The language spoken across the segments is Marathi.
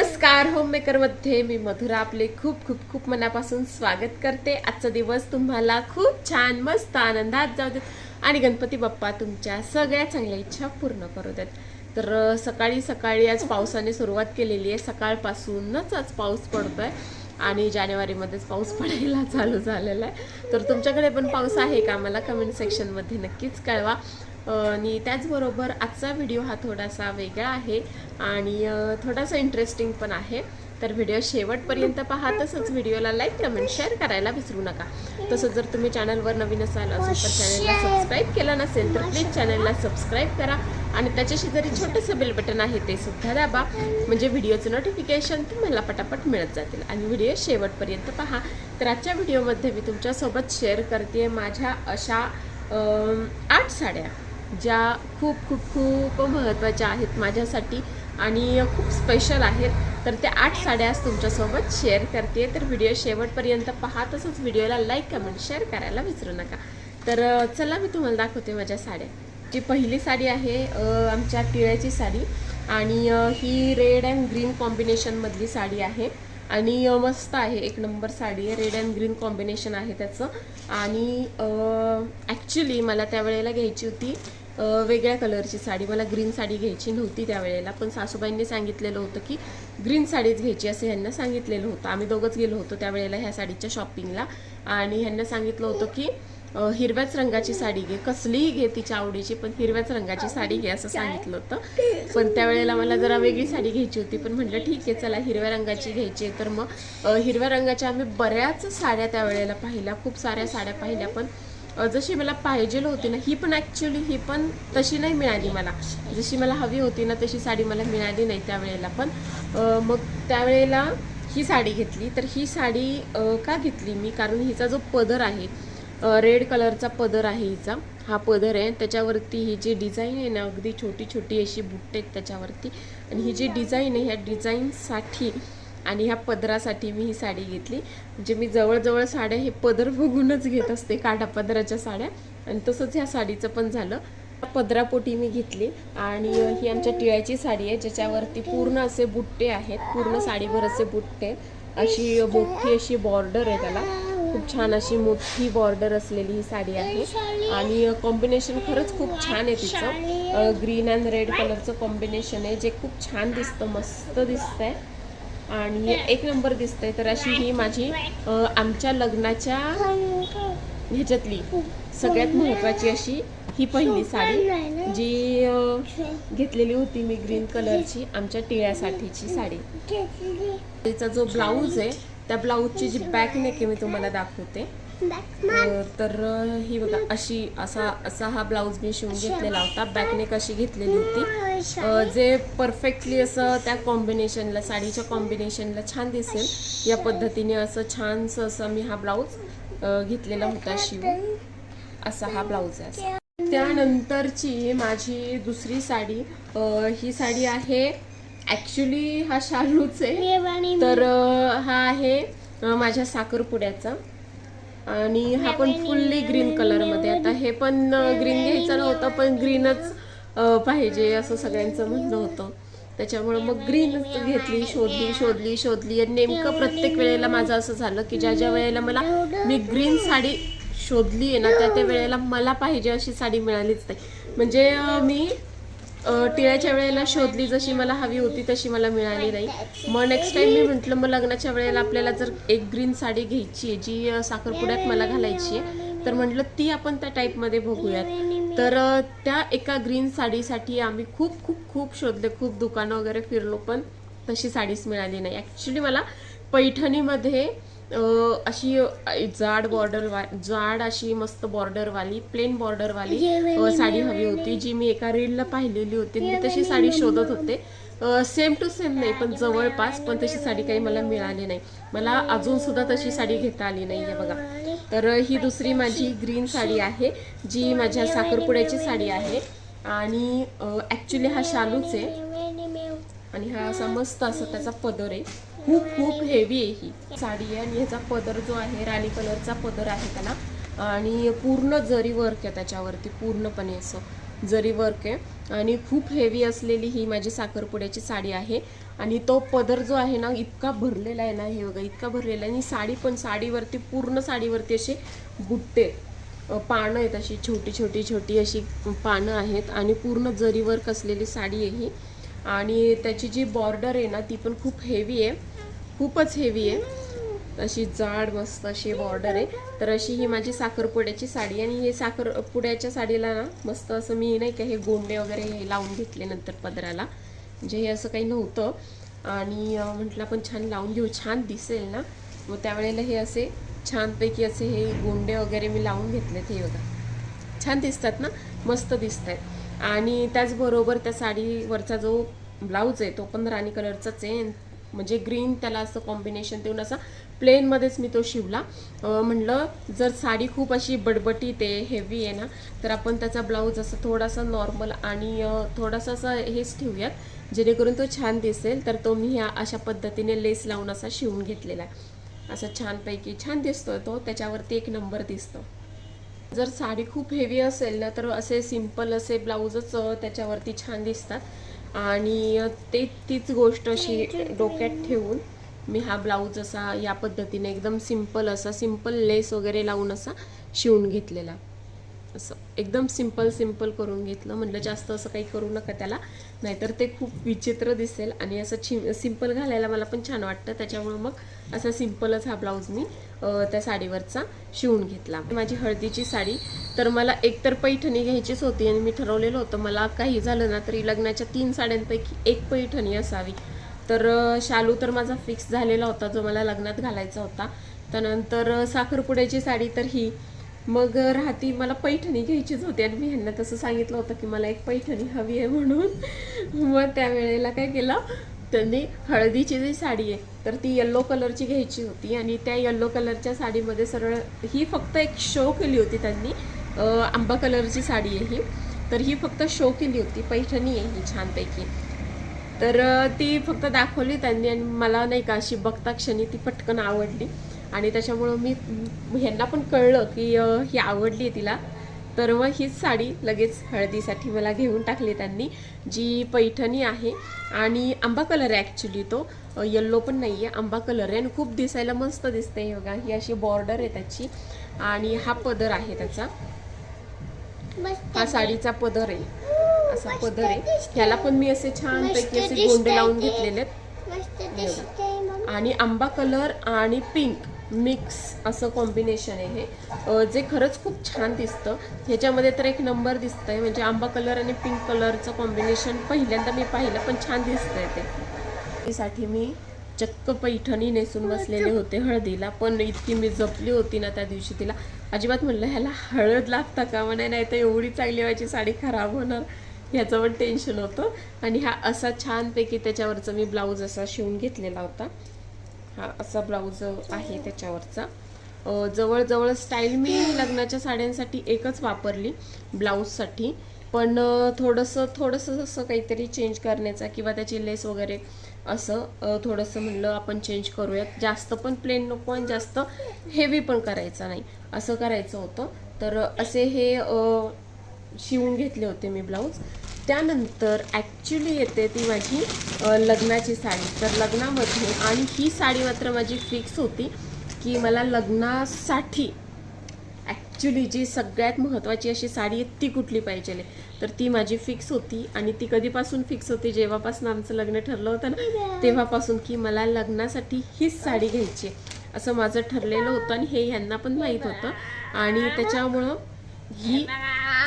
नमस्कार होममेकरमध्ये मी मधुरा. आपले खूप खूप खूप मनापासून स्वागत करते. आजचा दिवस तुम्हाला खूप छान मस्त आनंदात जाऊ देत. आणि गणपती बाप्पा तुमच्या सगळ्या चांगल्या इच्छा पूर्ण करू देत. तर सकाळी सकाळी आज पावसाने सुरुवात केलेली आहे. सकाळपासूनच आज पाऊस पडतो आहे आणि जानेवारीमध्येच पाऊस पडायला चालू झालेला आहे. तर तुमच्याकडे पण पाऊस आहे का? मला कमेंट सेक्शनमध्ये नक्कीच कळवा. आणि त्याचबरोबर आजचा व्हिडिओ हा थोडासा वेगळा आहे आणि थोडासा इंटरेस्टिंग पण आहे. तर व्हिडिओ शेवटपर्यंत पहा तसंच व्हिडिओला लाईक कमेंट शेअर करायला विसरू नका. तसंच जर तुम्ही चॅनलवर नवीन असाल असेल तर चॅनलला सबस्क्राईब केलं नसेल तर प्लीज चॅनलला सबस्क्राईब करा आणि त्याच्याशी जरी छोटंसं बेल बटन आहे ते सुद्धा दाबा. म्हणजे व्हिडिओचं नोटिफिकेशन तुम्हाला पटापट मिळत जातील. आणि व्हिडिओ शेवटपर्यंत पहा. तर आजच्या व्हिडिओमध्ये मी तुमच्यासोबत शेअर करते माझ्या अशा आठ साड्या. ज्या खूप खूप खूप महत्त्वाच्या आहेत माझ्यासाठी आणि खूप स्पेशल आहेत. तर त्या आठ साड्या आज तुमच्यासोबत शेअर करते. तर व्हिडिओ शेवटपर्यंत पहा. तसंच व्हिडिओला लाईक कमेंट शेअर करायला विसरू नका. तर चला मी तुम्हाला दाखवते माझ्या साड्या. जी पहिली साडी आहे आमच्या टिळ्याची साडी. आणि ही रेड अँड ग्रीन कॉम्बिनेशनमधली साडी आहे. आणि मस्त आहे. एक नंबर साडी आहे. रेड अँड ग्रीन कॉम्बिनेशन आहे त्याचं. आणि ॲक्च्युली मला त्यावेळेला घ्यायची होती. वेगळ्या कलरची साडी. मला ग्रीन साडी घ्यायची नव्हती त्यावेळेला पण सासूबाईंनी सांगितलेलं होतं की ग्रीन साडीच घ्यायची असं ह्यांना सांगितलेलं होतं. आम्ही दोघंच गेलो होतो त्यावेळेला ह्या साडीच्या शॉपिंगला आणि ह्यांना सांगितलं होतं की हिरव्याच रंगाची साडी घे. कसलीही घे तिच्या आवडीची पण हिरव्याच रंगाची साडी घे असं सांगितलं होतं. पण त्यावेळेला मला जरा वेगळी साडी घ्यायची होती पण म्हटलं ठीक आहे चला हिरव्या रंगाची घ्यायची आहे. तर मग हिरव्या रंगाच्या आम्ही बऱ्याच साड्या त्यावेळेला पाहिल्या खूप साऱ्या साड्या पाहिल्या पण जशी मला पाहिजे होती ना ही पण ॲक्च्युली ही पण तशी नाही मिळाली मला. जशी मला हवी होती ना तशी साडी मला मिळाली नाही त्यावेळेला पण. मग त्यावेळेला ही साडी घेतली. तर ही साडी का घेतली मी? कारण हिचा जो पदर आहे रेड कलरचा पदर आहे हिचा. हा पदर आहे. त्याच्यावरती ही जी डिझाईन आहे ना अगदी छोटी छोटी अशी बुट्टे आहेत त्याच्यावरती. आणि ही जी डिझाईन आहे ह्या डिझाईनसाठी आणि ह्या पदरासाठी मी ही साडी घेतली. म्हणजे मी जवळजवळ साड्या हे पदर बघूनच घेत असते काटा पदराच्या साड्या. आणि तसंच ह्या साडीचं पण झालं. पदरापोटी मी घेतली. आणि ही आमच्या टिळ्याची साडी आहे ज्याच्यावरती पूर्ण असे बुट्टे आहेत. पूर्ण साडीभर असे बुट्टे. अशी मोठी अशी बॉर्डर आहे त्याला. खूप छान अशी मोठी बॉर्डर असलेली ही साडी आहे. आणि कॉम्बिनेशन खरंच खूप छान आहे तिचं. ग्रीन अँड रेड कलरचं कॉम्बिनेशन आहे जे खूप छान दिसतं मस्त दिसतंय. आणि एक नंबर दिसतंय. तर अशी ही माझी आमच्या लग्नाच्या ह्याच्यातली सगळ्यात महत्वाची अशी ही पहिली साडी जी घेतलेली होती मी ग्रीन कलरची आमच्या टिळ्यासाठीची साडी. तिचा जो ब्लाऊज आहे त्या ब्लाऊजची जी बॅक नेक मी तुम्हाला दाखवते. तर ही बघा अशी असा असा हा ब्लाऊज मी शिवून घेतलेला होता. बॅक नेक अशी घेतलेली होती. जे परफेक्टली असं त्या कॉम्बिनेशनला साडीच्या कॉम्बिनेशनला छान दिसेल. या पद्धतीने असं छानसं असं मी हा ब्लाऊज घेतलेला होता शिवून. असा हा ब्लाऊज आहे. त्यानंतरची माझी दुसरी साडी ही साडी आहे ॲक्च्युली हा शालूच. आहे तर हा आहे माझ्या साखरपुड्याचा. आणि हा पण फुल्ली ग्रीन कलरमध्ये आता हे पण ग्रीन घ्यायचं नव्हतं पण ग्रीनच पाहिजे असं सगळ्यांचं म्हणणं होतं. त्याच्यामुळे मग ग्रीनच घेतली शोधली शोधली शोधली. आणि नेमकं प्रत्येक वेळेला माझं असं झालं की ज्या ज्या वेळेला मला मी ग्रीन साडी शोधली आहे ना त्या त्या वेळेला मला पाहिजे अशी साडी मिळालीच नाही. म्हणजे मी टिळ्याच्या वेळेला शोधली जशी मला हवी होती तशी मला मिळाली नाही. मग नेक्स्ट टाइम मी म्हटलं मग लग्नाच्या वेळेला आपल्याला जर एक ग्रीन साडी घ्यायची आहे जी साखरपुड्यात मला घालायची आहे तर म्हटलं ती आपण त्या टाईपमध्ये बघूयात. तर त्या एका ग्रीन साडीसाठी आम्ही खूप खूप खूप शोधले खूप दुकानं वगैरे फिरलो पण तशी साडीच मिळाली नाही. ॲक्च्युली मला पैठणीमध्ये अशी जाड बॉर्डर जाड अशी मस्त बॉर्डरवाली प्लेन बॉर्डरवाली साडी हवी होती जी मी एका रीलला पाहिलेली होती मी तशी साडी शोधत होते. सेम टू सेम नाही पण जवळपास पण तशी साडी काही मला मिळाली नाही. मला अजून सुद्धा तशी साडी घेता आली नाही आहे बघा. तर ही दुसरी माझी ग्रीन साडी आहे जी माझ्या साखरपुड्याची साडी आहे. आणि ॲक्च्युली हा शालूच आहे. आणि हा असा मस्त असा त्याचा पदर आहे. खूप खूप हेवी आहे ही. साडी आहे आणि ह्याचा पदर जो आहे राणी कलरचा पदर आहे त्याला. आणि पूर्ण जरी वर्क आहे त्याच्यावरती पूर्णपणे असं जरी वर्क आहे. आणि खूप हेवी असलेली ही माझी साखरपुड्याची साडी आहे. आणि तो पदर जो आहे ना इतका भरलेला आहे ना हे बघा इतका भरलेला आहे. आणि साडी पण साडीवरती पूर्ण साडीवरती असे बुट्टे पानं आहेत अशी छोटी छोटी छोटी अशी पानं आहेत. आणि पूर्ण जरी वर्क असलेली साडी आहे ही. आणि त्याची जी बॉर्डर आहे ना ती पण खूप हेवी आहे. खूपच हेवी आहे. अशी जाड मस्त अशी बॉर्डर आहे. तर अशी ही माझी साखरपुड्याची साडी आणि हे साखरपुड्याच्या साडीला ना मस्त असं मी नाही का हे गोंडे वगैरे हे लावून घेतले नंतर पदराला. म्हणजे हे असं काही नव्हतं. आणि म्हटलं आपण छान लावून घेऊ. छान दिसेल ना. मग त्यावेळेला हे असे छानपैकी असे हे गोंडे वगैरे मी लावून घेतलेत हे बघा. छान दिसतात ना. मस्त दिसत आहेत आणि त्याचबरोबर त्या साडीवरचा जो ब्लाऊज आहे तो पण राणी कलरचाच आहे. म्हणजे ग्रीन त्याला असं कॉम्बिनेशन देऊन असा प्लेनमध्येच मी तो शिवला. म्हणलं जर साडी खूप अशी बडबटीत आहे हेवी आहे ना तर आपण त्याचा ब्लाऊज असं थोडासा नॉर्मल आणि थोडासा असं हेच ठेवूयात. जेणेकरून तो छान दिसेल तर तो मी ह्या अशा पद्धतीने लेस लावून असा शिवून घेतलेला आहे. असं छानपैकी छान दिसतो तो त्याच्यावरती एक नंबर दिसतो. जर साडी खूप हेवी असेल ना तर असे सिंपल असे ब्लाऊजच त्याच्यावरती छान दिसतात. आणि ते तीच गोष्ट अशी डोक्यात ठेवून मी हा ब्लाऊज असा या पद्धतीने एकदम सिंपल असा सिंपल लेस वगैरे लावून असा शिवून घेतलेला. असं एकदम सिंपल सिंपल करून घेतलं. म्हटलं जास्त असं काही करू नका त्याला. नाहीतर ते खूप विचित्र दिसेल आणि असं छि सिंपल घालायला मला पण छान वाटतं. त्याच्यामुळं मग असा सिंपलच हा ब्लाऊज मी त्या साडीवरचा शिवून घेतला. माझी हळदीची साडी तर मला एकतर पैठणी घ्यायचीच होती आणि मी ठरवलेलं होतं मला काही झालं ना तरी लग्नाच्या तीन साड्यांपैकी एक पैठणी असावी. तर शालू तर माझा फिक्स झालेला होता जो मला लग्नात घालायचा होता. त्यानंतर साखरपुड्याची साडी तर ही. मग राहती मला पैठणी घ्यायचीच होती आणि मी ह्यांना तसं सांगितलं होतं की मला एक पैठणी हवी आहे म्हणून. मग त्यावेळेला काय केलं? त्यांनी हळदीची जी साडी आहे तर ती येल्लो कलरची घ्यायची होती आणि त्या येल्लो कलरच्या साडीमध्ये सरळ ही फक्त एक शो केली होती त्यांनी. आंबा कलरची साडी आहे ही. तर ही फक्त शो केली होती. पैठणी आहे ही छानपैकी. तर ती फक्त दाखवली त्यांनी आणि मला नाही का अशी बघता क्षणी ती पटकन आवडली. आणि त्याच्यामुळं मी ह्यांना पण कळलं की ही आवडली आहे तिला. तर मग हीच साडी लगेच हळदीसाठी मला घेऊन टाकली त्यांनी जी पैठणी आहे. आणि आंबा कलर आहे ॲक्च्युली तो. येल्लो पण नाही आहे आंबा कलर आहे. आणि खूप दिसायला मस्त दिसते योगा. ही अशी बॉर्डर आहे त्याची. आणि हा पदर आहे त्याचा. हा साडीचा पदर आहे. असा पदर आहे. ह्याला पण मी असे छानपैकी असे गोंडे लावून घेतलेले आहेत. दिसते आणि आंबा कलर आणि पिंक मिक्स असं कॉम्बिनेशन आहे हे. जे खरंच खूप छान दिसतं. ह्याच्यामध्ये तर एक नंबर दिसतंय. म्हणजे आंबा कलर आणि पिंक कलरचं कॉम्बिनेशन पहिल्यांदा मी पाहिलं पण छान दिसतंय ते. साठी मी चक्क पैठणी नेसून बसलेले होते हळदीला. पण इतकी मी जपली होती ना त्या दिवशी तिला. अजिबात म्हणलं ह्याला हळद लागता का? म्हणे नाही तर एवढी चांगली व्हायची साडी खराब होणार. ह्याचं पण टेन्शन होतं. आणि हा असा छानपैकी त्याच्यावरचा मी ब्लाऊज असा शिवून घेतलेला होता. हा असा ब्लाऊज आहे त्याच्यावरचा. जवळजवळ स्टाईल मी लग्नाच्या साड्यांसाठी एकच वापरली ब्लाऊजसाठी पण थोडंसं थोडंसं असं काहीतरी चेंज करण्याचा किंवा त्याची लेस वगैरे असं थोडंसं म्हणलं आपण चेंज करूयात. जास्त पण प्लेन नको आणि जास्त हेवी पण करायचं नाही. असं करायचं होतं. तर असे हे शिवून घेतले होते मी ब्लाऊज त्यानंतर ॲक्च्युली येते ती माझी लग्नाची साडी. तर लग्नामध्ये आणि ही साडी मात्र माझी फिक्स होती की मला लग्नासाठी ॲक्च्युली जी सगळ्यात महत्त्वाची अशी साडी आहे ती कुठली पाहिजे? तर ती माझी फिक्स होती आणि ती कधीपासून फिक्स होती? जेव्हापासून आमचं लग्न ठरलं होतं ना तेव्हापासून की मला लग्नासाठी हीच साडी घ्यायची आहे. असं माझं ठरलेलं होतं आणि हे ह्यांना पण माहीत होतं. आणि त्याच्यामुळं ही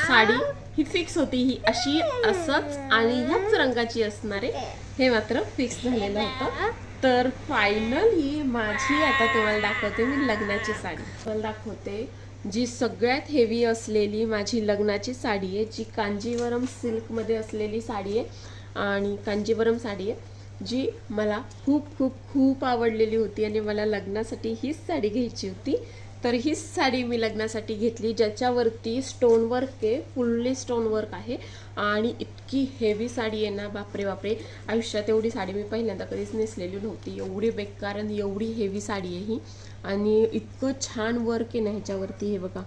साडी ही फिक्स होती. ही अशी असंच आणि ह्याच रंगाची असणारे हे मात्र फिक्स झालेलं होतं. तर फायनल ही माझी आता तुम्हाला दाखवते मी लग्नाची साडी. तुम्हाला दाखवते. जी सगळ्यात हेवी असलेली माझी लग्नाची साडी आहे जी कांजीवरम सिल्कमध्ये असलेली साडी आहे आणि कांजीवरम साडी आहे जी मला खूप खूप खूप आवडलेली होती आणि मला लग्नासाठी हीच साडी घ्यायची होती. तर हीच साडी मी लग्नासाठी घेतली ज्याच्यावरती स्टोन वर्क आहे फुल्ली स्टोन वर्क आहे आणि इतकी हेवी साडी आहे ना बापरे बापरे. आयुष्यात एवढी साडी मी पहिल्यांदा कधीच नेसलेली नव्हती. एवढी बेकार आणि एवढी हेवी साडी आहे ही. आणि इतकं छान वर्क आहे ना ह्याच्यावरती हे बघा.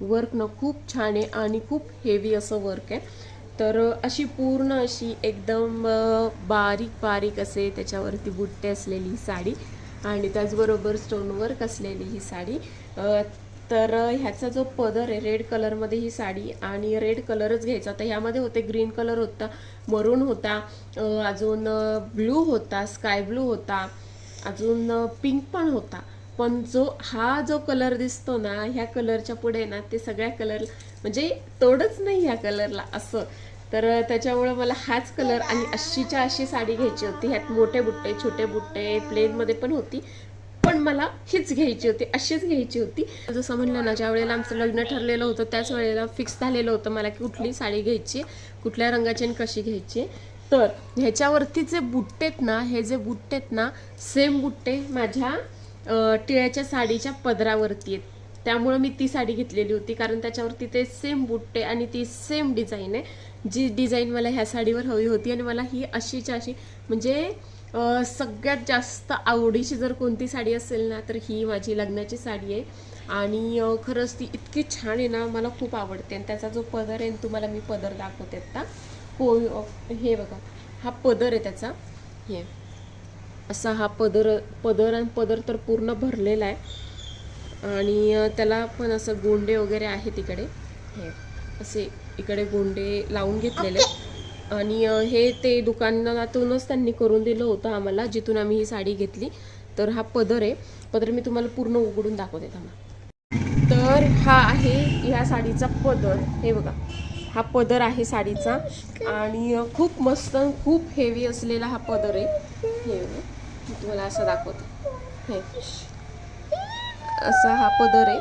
वर्क ना खूप छान आहे आणि खूप हेवी असं वर्क आहे. तर अशी पूर्ण अशी एकदम बारीक बारीक असे त्याच्यावरती बुट्टे असलेली साडी. आणि त्याचबरोबर स्टोनवर्क असलेली ही साडी. तर ह्याचा जो पदर आहे रेड कलरमध्ये ही साडी आणि रेड कलरच घ्यायचा. होता ह्यामध्ये होते ग्रीन कलर होता मरून होता अजून ब्लू होता स्काय ब्लू होता अजून पिंक पण होता. पण जो हा जो कलर दिसतो ना ह्या कलरच्या पुढे ना ते सगळ्या कलर म्हणजे तोडच नाही ह्या कलरला असं. तर त्याच्यामुळं मला हाच कलर आणि अशीच्या अशी साडी घ्यायची होती. ह्यात मोठे बुट्टे छोटे बुट्टे प्लेनमध्ये पण होती. पण मला हीच घ्यायची होती अशीच घ्यायची होती. जसं म्हणलं ना ज्या वेळेला आमचं लग्न ठरलेलं होतं त्याच वेळेला फिक्स झालेलं होतं मला की कुठली साडी घ्यायची कुठल्या रंगाची आणि कशी घ्यायची. तर ह्याच्यावरती जे बुट्टेत ना हे जे बुट्टेत ना सेम बुट्टे माझ्या टिळ्याच्या साडीच्या पदरावरती आहेत. त्यामुळं मी ती साडी घेतलेली होती कारण त्याच्यावरती ते सेम बुट्टे आणि ती सेम डिझाईन आहे. जी डिझाईन मला ह्या साडीवर हवी होती आणि मला ही अशीच्या अशी म्हणजे सगळ्यात जास्त आवडीची जर कोणती साडी असेल ना तर ही माझी लग्नाची साडी आहे. आणि खरंच ती इतकी छान आहे ना मला खूप आवडते. आणि त्याचा जो पदर आहे तुम्हाला मी पदर दाखवते आत्ता को हो, हे बघा. हा पदर आहे त्याचा. हे. असा हा पदर पदर आणि पदर तर पूर्ण भरलेला आहे. आणि त्याला पण असं गोंडे वगैरे आहे तिकडे. हे. असे इकडे गोंडे लावून घेतलेले. आणि हे ते दुकानातूनच त्यांनी करून दिलं होतं आम्हाला जिथून आम्ही ही साडी घेतली. तर हा पदर आहे. पदर मी तुम्हाला पूर्ण उघडून दाखवते थांबा. तर हा आहे ह्या साडीचा पदर. हे बघा. हा पदर आहे साडीचा. आणि खूप मस्त खूप हेवी असलेला हा पदर आहे. हे मी तुम्हाला असं दाखवते. हे. असा हा पदर आहे.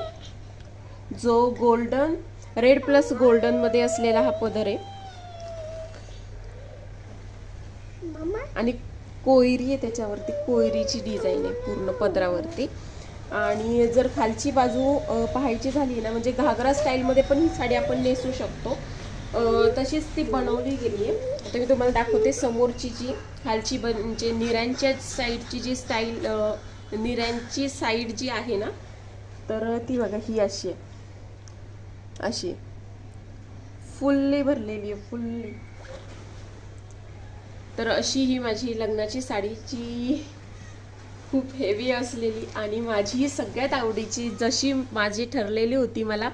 जो गोल्डन रेड प्लस गोल्डनमध्ये असलेला हा पदर आहे. आणि कोयरी आहे त्याच्यावरती कोयरीची डिझाईन आहे पूर्ण पदरावरती. आणि जर खालची बाजू पाहायची झाली ना म्हणजे घागरा स्टाईलमध्ये पण ही साडी आपण नेसू शकतो. तशीच ती बनवली गेली आहे. आता मी तुम्हाला दाखवते समोरची जी खालची बन म्हणजे निऱ्यांच्या साईडची जी स्टाईल निऱ्यांची साईड जी आहे ना तर ती बघा ही अशी आहे. अशी. फुल्ली भरलेली आहे फुल्ली. तर अशी ही माझी लग्नाची साडीची खूप हेवी असलेली आणि माझी सगळ्यात आवडीची जशी माझी ठरलेली होती मला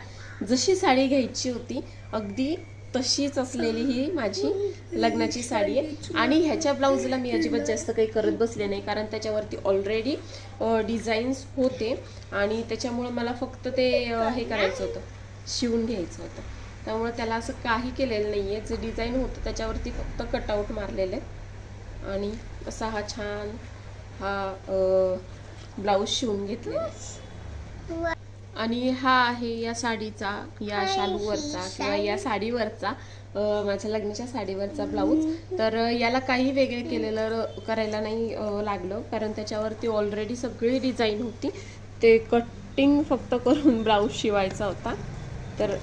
जशी साडी घ्यायची होती अगदी तशीच असलेली ही माझी लग्नाची साडी आहे. आणि ह्याच्या ब्लाऊजला मी अजिबात जास्त काही करत बसले नाही कारण त्याच्यावरती ऑलरेडी डिझाईन्स होते. आणि त्याच्यामुळं मला फक्त ते हे करायचं होतं. शिवून घ्यायचं होतं. त्यामुळे त्याला असं काही केलेलं नाही आहे जे डिझाईन होतं त्याच्यावरती फक्त कटआउट मारलेले आहेत आणि असा हा छान हा ब्लाऊज शिवून घेतलेला आहे. आणि हा आहे या साडीचा या शालूवरचा किंवा या साडीवरचा माझ्या लग्नाच्या साडीवरचा ब्लाऊज तर याला काही वेगळे केलेलं करायला नाही लागलं. कारण त्याच्यावरती ऑलरेडी सगळी डिझाईन होती. ते कटिंग फक्त करून ब्लाऊज शिवायचा होता. तर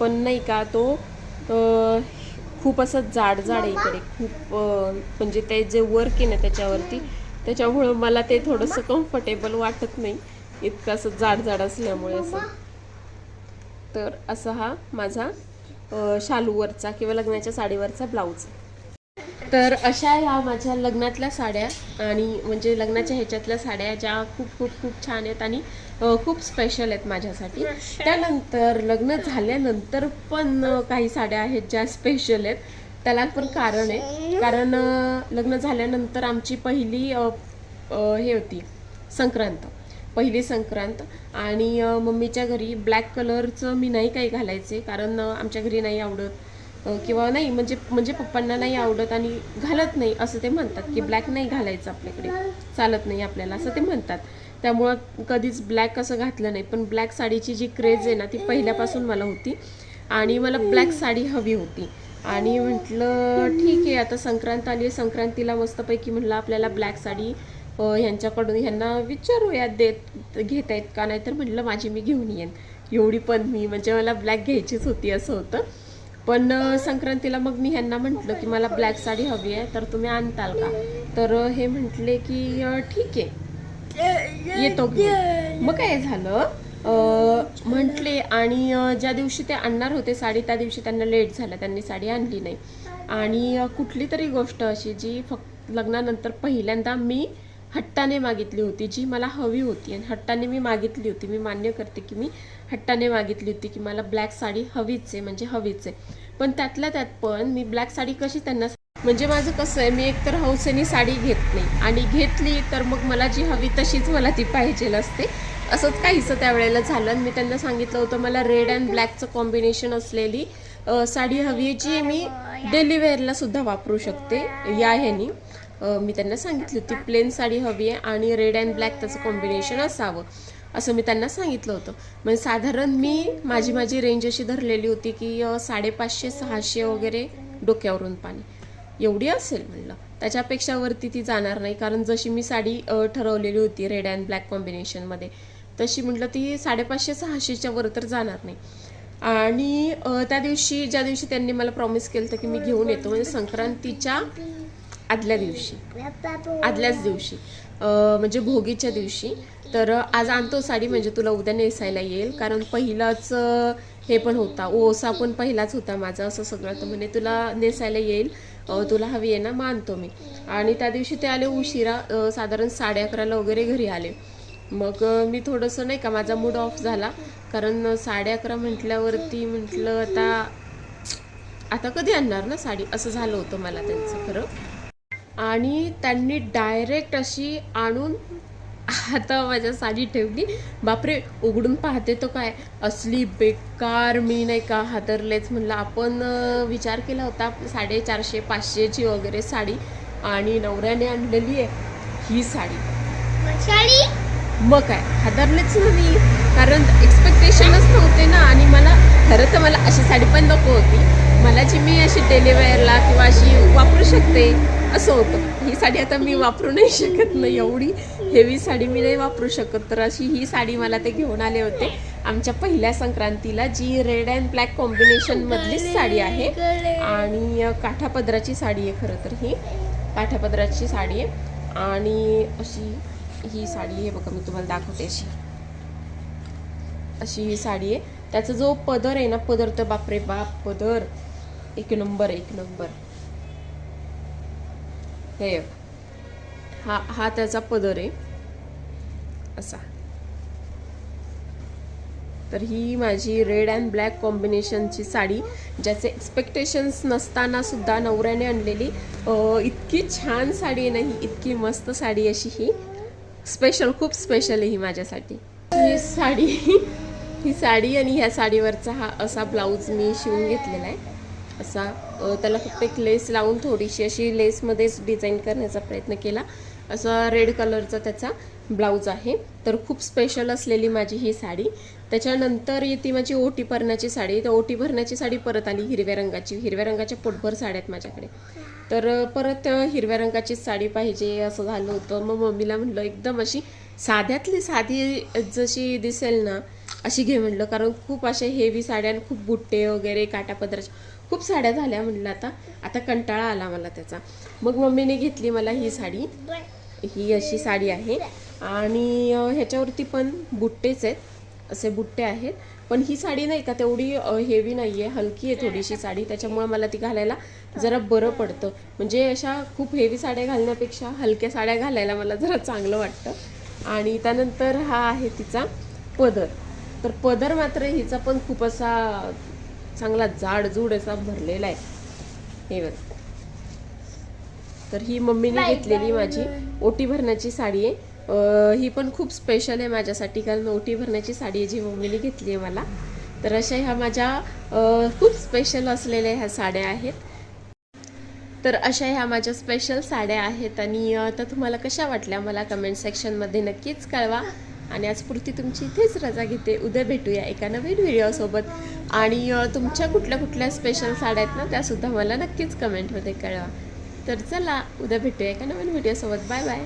पण नाही का तो खूप असं जाड जाड आहे इकडे. खूप म्हणजे ते जे वर्क आहे ना त्याच्यावरती त्याच्यामुळं मला ते थोडंसं कम्फर्टेबल वाटत नाही. इतकं असं जाड जाड असल्यामुळे असं. तर असा हा माझा शालूवरचा किंवा लग्नाच्या साडीवरचा ब्लाऊज तर अशा ह्या माझ्या लग्नातल्या साड्या आणि म्हणजे लग्नाच्या ह्याच्यातल्या साड्या ज्या खूप खूप खूप छान आहेत आणि खूप स्पेशल आहेत माझ्यासाठी. त्यानंतर लग्न झाल्यानंतर पण काही साड्या आहेत ज्या स्पेशल आहेत. त्याला पण कारण आहे. कारण लग्न झाल्यानंतर आमची पहिली हे होती संक्रांत. पहिली संक्रांत. आणि मम्मीच्या घरी ब्लॅक कलरचं मी नाही काही घालायचे. कारण आमच्या घरी नाही आवडत. किंवा नाही म्हणजे म्हणजे पप्पांना नाही आवडत आणि घालत नाही असं ते म्हणतात की ब्लॅक नाही घालायचं आपल्याकडे. चालत नाही आपल्याला असं ते म्हणतात. त्यामुळं कधीच ब्लॅक असं घातलं नाही. पण ब्लॅक साडीची जी क्रेज आहे ना ती पहिल्यापासून मला होती. आणि मला ब्लॅक साडी हवी होती. आणि म्हटलं ठीक आहे आता संक्रांत आली आहे. संक्रांतीला मस्तपैकी म्हटलं आपल्याला ब्लॅक साडी ह्यांच्याकडून ह्यांना विचारूयात देत घेत आहेत का? नाही तर म्हटलं माझी मी घेऊन येईन. एवढी पण मी म्हणजे मला ब्लॅक घ्यायचीच होती असं होतं. पण संक्रांतीला मग मी ह्यांना म्हटलं की मला ब्लॅक साडी हवी आहे तर तुम्ही आणताल का? तर हे म्हटले की ठीक आहे. येतो मग काय झालं? म्हटले आणि ज्या दिवशी ते आणणार होते साडी त्या दिवशी त्यांना लेट झालं. त्यांनी साडी आणली नाही. आणि कुठली तरी गोष्ट अशी जी फक्त लग्नानंतर पहिल्यांदा मी हट्टाने मागितली होती जी मला हवी होती. आणि हट्टाने मी मागितली होती. मी मान्य करते की मी हट्टाने मागितली होती की मला ब्लॅक साडी हवीच आहे म्हणजे हवीच आहे. पण त्यातल्या त्यात पण मी ब्लॅक साडी कशी त्यांना म्हणजे माझं कसं आहे मी एकतर हौसेनी साडी घेत नाही. आणि घेतली तर मग मला जी हवी तशीच मला ती पाहिजे असते. असंच काहीसं त्यावेळेला झालं आणि मी त्यांना सांगितलं होतं मला रेड अँड ब्लॅकचं कॉम्बिनेशन असलेली साडी हवी आहे जी मी डेली वेअरला सुद्धा वापरू शकते या ह्यानी. मी त्यांना सांगितली होती प्लेन साडी हवी आहे आणि रेड अँड ब्लॅक त्याचं कॉम्बिनेशन असावं असं मी त्यांना सांगितलं होतं. म्हणजे साधारण मी माझी माझी रेंज अशी धरलेली होती की साडेपाचशे सहाशे वगैरे डोक्यावरून पाणी. एवढी असेल म्हणलं. त्याच्यापेक्षा वरती ती जाणार नाही. कारण जशी मी साडी ठरवलेली होती रेड अँड ब्लॅक कॉम्बिनेशनमध्ये तशी म्हटलं ती साडेपाचशे सहाशेच्या वर तर जाणार नाही. आणि त्या दिवशी ज्या दिवशी त्यांनी मला प्रॉमिस केलं होतं की मी घेऊन येतो म्हणजे संक्रांतीच्या आदल्या दिवशी. आदल्याच दिवशी. म्हणजे भोगीच्या दिवशी. तर आज आणतो साडी म्हणजे तुला उद्या नेसायला येईल. कारण पहिलाच हे पण होता. ओसा पण पहिलाच होता माझा असं सगळं. तर म्हणे तुला नेसायला येईल. तुला हवी आहे ना मानतो मी. आणि त्या दिवशी ते आले उशिरा साधारण साडे अकराला वगैरे घरी आले. मग मी थोडंसं नाही का माझा मूड ऑफ झाला. कारण साडे अकरा म्हटल्यावरती म्हटलं आता आता कधी आणणार ना साडी? असं झालं होतं मला त्यांचं खरं. आणि त्यांनी डायरेक्ट अशी आणून आता माझ्या साडी ठेवली. बापरे उघडून पाहते तो काय? असली बेकार मी नाही का हादरलेच म्हणलं. आपण विचार केला होता साडेचारशे पाचशेची वगैरे साडी आणि नवऱ्याने आणलेली आहे ही साडी. साडी? मग काय? हादरलेच ना मी. कारण एक्सपेक्टेशनच नव्हते ना. आणि मला खरं तर मला अशी साडी पण नको होती. मला जी मी अशी डेली वेअरला किंवा अशी वापरू शकते असं होतं. ही साडी आता मी वापरू नाही शकत नाही एवढी. हेवी साडी मी नाही वापरू शकत तर अशी ही साडी मला ते घेऊन आले होते. आमच्या पहिल्या संक्रांतीला जी रेड अँड ब्लॅक कॉम्बिनेशन मधलीच साडी आहे आणि काठापदराची साडी आहे खरं तर ही. काठापदराची साडी आहे. आणि अशी ही साडी आहे बघा मी तुम्हाला दाखवते अशी. अशी ही साडी आहे. त्याचा जो पदर आहे ना पदर तर बापरे बाप पदर. एक नंबर एक नंबर. हे हा हा त्याचा पदर आहे. असा. तर ही माझी रेड अँड ब्लॅक कॉम्बिनेशनची साडी ज्याचे एक्सपेक्टेशन्स नसताना सुद्धा नवऱ्याने आणलेली इतकी छान साडी आहे ना ही इतकी मस्त साडी अशी ही. स्पेशल खूप स्पेशल आहे ही माझ्यासाठी. ही साडी ही साडी आणि ह्या साडीवरचा हा असा ब्लाऊज मी शिवून घेतलेला आहे. असा त्याला फक्त एक लेस लावून थोडीशी अशी लेसमध्येच डिझाईन करण्याचा प्रयत्न केला. असा रेड कलरचा त्याचा ब्लाऊज आहे. तर खूप स्पेशल असलेली माझी ही साडी. त्याच्यानंतर येते माझी ओटी भरण्याची साडी. तर ओटी भरण्याची साडी परत आली हिरव्या रंगाची. हिरव्या रंगाच्या पोटभर साड्या आहेत माझ्याकडे. तर परत हिरव्या रंगाचीच साडी पाहिजे असं झालं होतं. मग मम्मीला म्हटलं एकदम अशी साध्यातली साधी जशी दिसेल ना अशी घे. म्हटलं कारण खूप अशा हेवी साड्या आणि खूप बुट्टे वगैरे काटा पदराच्या खूप साड्या झाल्या म्हटलं आता. आता कंटाळा आला मला त्याचा. मग मम्मीने घेतली मला ही साडी. ही अशी साडी आहे. आणि ह्याच्यावरती पण बुट्टेच आहेत. असे बुट्टे आहेत. पण ही साडी नाही का तेवढी हेवी नाही आहे हलकी आहे थोडीशी साडी. त्याच्यामुळे मला ती घालायला जरा बरं पडतं. म्हणजे अशा खूप हेवी साड्या घालण्यापेक्षा हलक्या साड्या घालायला मला जरा चांगलं वाटतं. आणि त्यानंतर हा आहे तिचा पदर. तर पदर मात्र हिचा पण खूप असा चांगला जाडजूड असा भरलेला आहे. हे बघ. तर ही मम्मीने घेतलेली माझी ओटी भरण्याची साडी आहे. ही पण खूप स्पेशल आहे माझ्यासाठी कारण ओटी भरण्याची साडी आहे जी मम्मीने घेतली आहे मला. तर अशा ह्या माझ्या खूप स्पेशल असलेल्या ह्या साड्या आहेत. तर अशा ह्या माझ्या स्पेशल साड्या आहेत आणि तर तुम्हाला कशा वाटल्या मला कमेंट सेक्शनमध्ये नक्कीच कळवा. आणि आज पुरती तुमची इथेच रजा घेते. उद्या भेटूया एका नवीन व्हिडिओसोबत आणि तुमच्या कुठल्या कुठल्या स्पेशल साड्या आहेत ना त्यासुद्धा मला नक्कीच कमेंटमध्ये कळवा. तर चला उद्या भेटूया एका नवीन व्हिडिओसोबत बाय बाय